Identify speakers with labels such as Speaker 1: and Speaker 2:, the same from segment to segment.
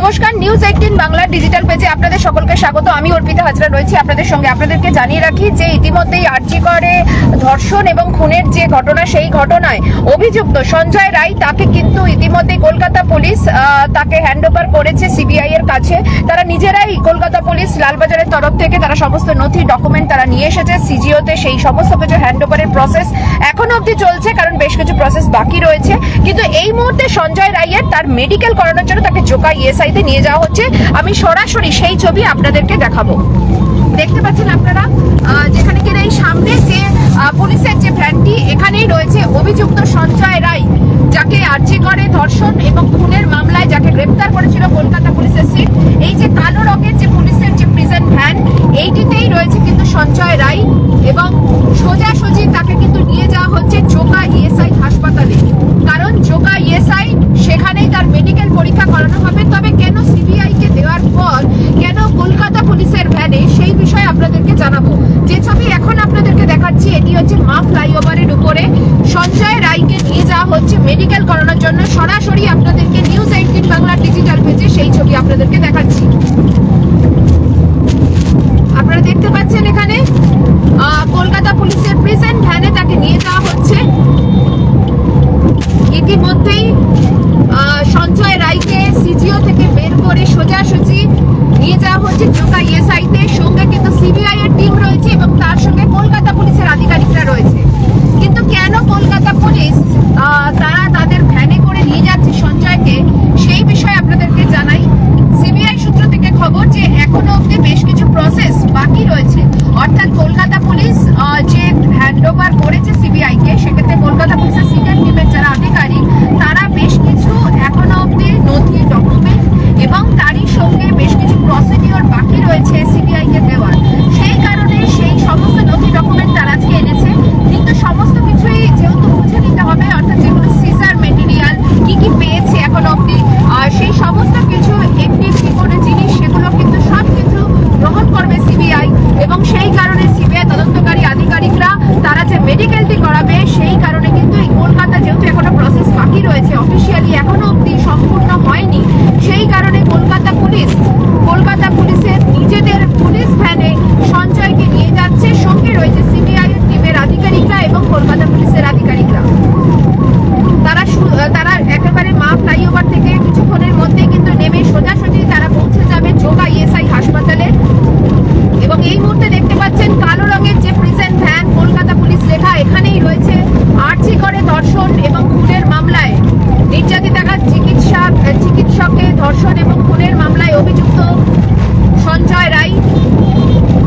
Speaker 1: নমস্কার news eighteen বাংলার digital পেজে আপনাদের সকলকে স্বাগত। আমি অর্পিতা হাজরা রয়েছি আপনাদের সঙ্গে। আপনাদেরকে জানিয়ে রাখি যে ইতিমধ্যেই আর্জি করে ধর্ষণ এবং খুনের যে ঘটনা, সেই ঘটনায় অভিযুক্ত সঞ্জয় রায়, তাকে কিন্তু ইতিমধ্যে কলকাতা পুলিশ তাকে হ্যান্ড ওভার করেছে সিবিআই এর কাছে। তারা নিজেরাই কলকাতা পুলিশ লালবাজারের তরফ থেকে তারা সমস্ত নথি ডকুমেন্ট তারা নিয়ে এসেছে সিজিওতে সেই সমস্ত কিছু হ্যান্ড ওভারের প্রসেস এখনও অবধি চলছে, কারণ বেশ কিছু প্রসেস বাকি রয়েছে। কিন্তু এই মুহূর্তে সঞ্জয় রায়ের তার মেডিকেল করানোর জন্য তাকে জোকা ইএসআই তে নিয়ে যাওয়া হচ্ছে। আমি সরাসরি সেই ছবি আপনাদেরকে দেখাবো। দেখতে পাচ্ছেন আপনারা যেখানে কিনা এই সামনে যে পুলিশের যে ভ্যানটি, এখানেই রয়েছে অভিযুক্ত সঞ্জয় রায়, যাকে আর্জি করে ধর্ষণ এবং খুনের মামলায়, যাকে গ্রেপ্তার করেছিল কলকাতা পুলিশের সিট এই যে কালো রঙের যে পুলিশের যে প্রিজেন্ট ভ্যান এইটিতেই রয়েছে কিন্তু সঞ্জয় রায় এবং সোজাসুজি তাকে কিন্তু নিয়ে যাওয়া হচ্ছে চোকা ইএসআই হাসপাতালে কারণ চোকা ইএসআই সেখানেই তার মেডিকেল পরীক্ষা করানো হবে তবে কেন সিবিআই কে দেওয়ার পর কেন কলকাতা পুলিশের ভ্যানে সেই বিষয়ে আপনাদেরকে জানাব যে ছবি এখন আপনাদেরকে দেখাচ্ছি এটি হচ্ছে মা ফ্লাইওভারের উপরে সঞ্জয় রায়কে নিয়ে যাওয়া হচ্ছে মেডিকেল করানোর জন্য সরাসরি আপনাদেরকে নিউজ এইটিন বাংলা ডিজিটাল পেজে সেই ছবি আপনাদেরকে দেখাচ্ছি। আপনারা দেখতে পাচ্ছেন এখানে কলকাতা পুলিশের প্রিজেন্ট ভ্যানে তাকে নিয়ে যাওয়া হচ্ছে। ইতিমধ্যেই সঞ্জয় রায়কে সিজিও থেকে বের করে সোজাসুজি নিয়ে যাওয়া হচ্ছে চোকা ইএসআই তে সঙ্গে কিন্তু সিবিআই এর টিম রয়েছে এবং তার সঙ্গে কলকাতা পুলিশের আধিকারিকরা রয়েছে কিন্তু কেন কলকাতা পুলিশ আহ, তারা তাদের ভ্যানে করে নিয়ে যাচ্ছে সঞ্জয়কে সেই বিষয়ে আপনাদেরকে জানাই সিবিআই সূত্র থেকে খবর যে এখনও অবধি বেশ কিছু প্রসেস বাকি রয়েছে অর্থাৎ কলকাতা পুলিশ আহ, যে হ্যান্ড ওভার করেছে সিবিআই কে সেক্ষেত্রে কলকাতা পুলিশের সিনিয়র টিমের যারা আধিকারিক তারা বেশ কিছু এখনও অবধি নথি ডকুমেন্ট এবং তারই সঙ্গে বেশ কিছু প্রসিডিওর বাকি রয়েছে সিবিআই কে দেওয়ার সেই কারণে সেই সমস্ত নথি ডকুমেন্ট তারা আজকে এনেছে কিন্তু সমস্ত কিছুই যেহেতু বুঝে নিতে হবে অর্থাৎ যেগুলো সিজার মেটেরিয়াল কি কি পেয়েছে এখন অবধি আর সেই সমস্ত কিছু একটি একটি করে জিনিস সেগুলো কিন্তু সব কিছু গ্রহণ করবে সিবিআই এবং সেই কারণে সিবিআই তদন্তকারী আধিকারিকরা তারা যে মেডিকেলটি করাবে সেই কারণে কিন্তু এই কলকাতা যেহেতু এখনও প্রসেস বাকি রয়েছে অফিসিয়ালি এখনও অবধি সম্পূর্ণ হয়নি সেই কারণে কলকাতা পুলিশ কলকাতা পুলিশের নিজেদের পুলিশ ভ্যানে সঞ্জয়কে নিয়ে যাচ্ছে সঙ্গে রয়েছে সিবিআই টিমের আধিকারিকরা এবং কলকাতা পুলিশের আধিকারিকরা তারা সু- তারা একেবারে মা ফ্লাইওভার থেকে কিছুক্ষণের মধ্যেই কিন্তু নেমে সোজাসুজি তারা পৌঁছে যাবে যোগা ইএসআই হাসপাতালে এবং এই মুহূর্তে দেখতে পাচ্ছেন কালো রঙের যে প্রিজেন্ট ভ্যান কলকাতা পুলিশ লেখা এখানেই রয়েছে আর্জি করে ধর্ষণ এবং খুনের মামলায় নির্যাতিতা চিকিৎসক চিকিৎসককে ধর্ষণ এবং খুনের মামলায় অভিযুক্ত সঞ্জয় রায়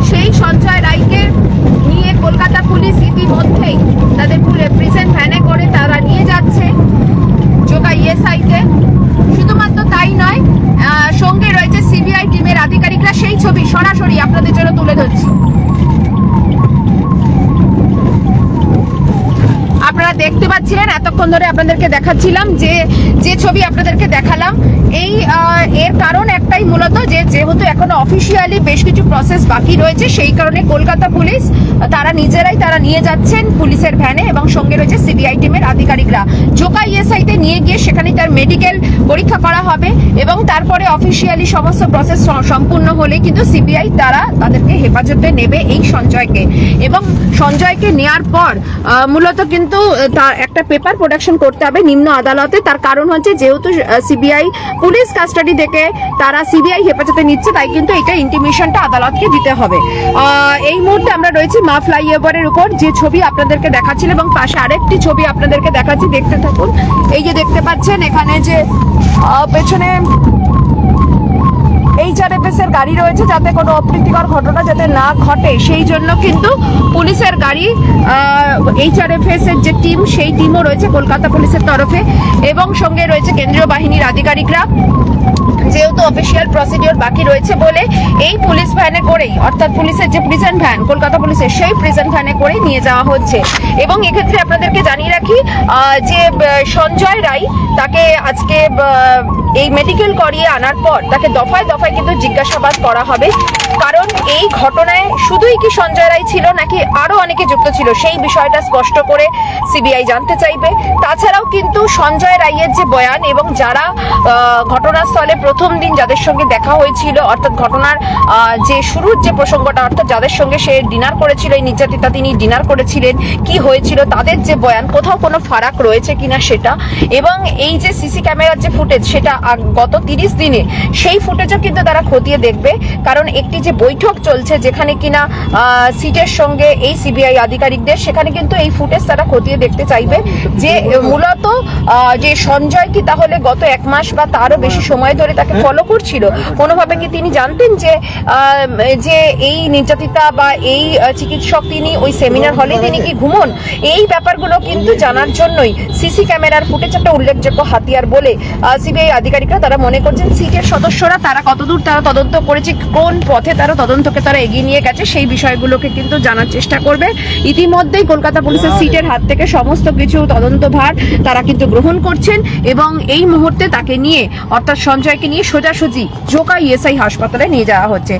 Speaker 1: সেই সঞ্জয় রায়কে নিয়ে কলকাতা পুলিশ ইতিমধ্যেই তাদের প্রিজেন্ট ভ্যানে করে তারা নিয়ে যাচ্ছে যোগা ইএসআইতে শুধুমাত্র তাই নয় আহ, সঙ্গে রয়েছে সিবিআই টিমের আধিকারিকরা সেই ছবি সরাসরি আপনাদের জন্য আপনারা দেখতে পাচ্ছিলেন, এতক্ষণ ধরে আপনাদেরকে দেখাচ্ছিলাম যে যে ছবি আপনাদেরকে দেখালাম। এই এর কারণ একটাই মূলত যে যে যেহেতু এখনও অফিসিয়ালি বেশ কিছু প্রসেস বাকি রয়েছে। সেই কারণে কলকাতা পুলিশ, তারা নিজেরাই তারা নিয়ে যাচ্ছেন পুলিশের ভ্যানে এবং সঙ্গে রয়েছে সিবিআই টিমের আধিকারিকরা। জোকা ইএসআইতে নিয়ে গিয়ে সেখানে তার মেডিকেল পরীক্ষা করা হবে এবং তারপরে অফিসিয়ালি সমস্ত প্রসেস সম্পূর্ণ হলে কিন্তু সিবিআই তারা তাদেরকে হেফাজতে নেবে এই সঞ্জয়কে। এবং সঞ্জয়কে নেয়ার পর মূলত কিন্তু তার একটা পেপার প্রোডাকশন করতে হবে নিম্ন আদালতে। তার কারণ হচ্ছে যেহেতু সিবিআই পুলিশ কাস্টাডি থেকে তারা সিবিআই হেফাজতে নিচ্ছে তাই কিন্তু এটা ইন্টিমেশনটা আদালতকে দিতে হবে। এই মুহূর্তে আমরা রয়েছি মা ফ্লাইওভারের উপর। যে ছবি আপনাদেরকে দেখাচ্ছিল এবং পাশে আরেকটি ছবি আপনাদেরকে দেখাচ্ছি, দেখতে থাকুন। এই যে দেখতে পাচ্ছেন, এখানে যে পেছনে এইচআরএফএস এর গাড়ি রয়েছে, যাতে কোনো অপ্রীতিকর ঘটনা যাতে না ঘটে। সেই জন্য কিন্তু পুলিশের গাড়ি এইচআরএফএস এর যে টিম, সেই টিমও রয়েছে কলকাতা পুলিশের তরফে। এবং সঙ্গে রয়েছে কেন্দ্রীয় বাহিনীর আধিকারিকরা। যেহেতু অফিসিয়াল প্রসিডিওর বাকি রয়েছে বলে এই পুলিশ ভ্যানে করেই, অর্থাৎ পুলিশের যে প্রিজন ভ্যান কলকাতা পুলিশের সেই প্রিজন ভ্যানে করেই নিয়ে যাওয়া হচ্ছে। এবং এক্ষেত্রে আপনাদেরকে জানিয়ে রাখি যে সঞ্জয় রায় তাকে আজকে এই মেডিকেল করিয়ে আনার পর তাকে দফায় দফায় কিন্তু জিজ্ঞাসাবাদ করা হবে। কারণ এই ঘটনায় শুধুই কি সঞ্জয় রায় ছিল নাকি আরও অনেকে যুক্ত ছিল, সেই বিষয়টা স্পষ্ট করে সিবিআই জানতে চাইবে। তাছাড়াও কিন্তু সঞ্জয় রায়ের যে বয়ান এবং যারা ঘটনাস্থলে প্রথম প্রথম দিন যাদের সঙ্গে দেখা হয়েছিল, অর্থাৎ ঘটনার যে শুরুর যে প্রসঙ্গটা, অর্থাৎ যাদের সঙ্গে সে ডিনার করেছিল, এই নির্যাতিতা তিনি ডিনার করেছিলেন, কি হয়েছিল, তাদের যে বয়ান, কোথাও কোনো ফারাক রয়েছে কিনা সেটা, এবং এই যে সিসি ক্যামেরার যে ফুটেজ, সেটা গত তিরিশ দিনে, সেই ফুটেজও কিন্তু তারা খতিয়ে দেখবে, কারণ একটি যে বৈঠক চলছে যেখানে কিনা সিটের সঙ্গে এই সিবিআই আধিকারিকদের, সেখানে কিন্তু এই ফুটেজ তারা খতিয়ে দেখতে চাইবে যে, মূলত যে সঞ্জয় কি তাহলে গত এক মাস বা তারও বেশি সময় ধরে তাকে ফলো করছিল। কোনোভাবে কি তিনি জানতেন যে যে এই নির্যাতিতা বা এই চিকিৎসক তিনি ওই সেমিনার হলে তিনি কি ঘুমন? এই ব্যাপারগুলো কিন্তু জানার জন্যই সিসি ক্যামেরার ফুটেজ একটা উল্লেখযোগ্য হাতিয়ার বলে সিবিআই আধিকারিকরা তারা মনে করছেন সিটের সদস্যরা তারা কতদূর তারা তদন্ত করেছে কোন পথে তারা তদন্তকে তারা এগিয়ে নিয়ে গেছে সেই বিষয়গুলোকে কিন্তু জানার চেষ্টা করবে। ইতিমধ্যেই কলকাতা পুলিশের সিটের হাত থেকে সমস্ত কিছু তদন্তভার তারা কিন্তু গ্রহণ করছেন এবং এই মুহূর্তে তাকে নিয়ে অর্থাৎ সঞ্জয়কে নিয়ে সোজাসুজি জোকা ইএসআই হাসপাতালে নিয়ে যাওয়া হচ্ছে।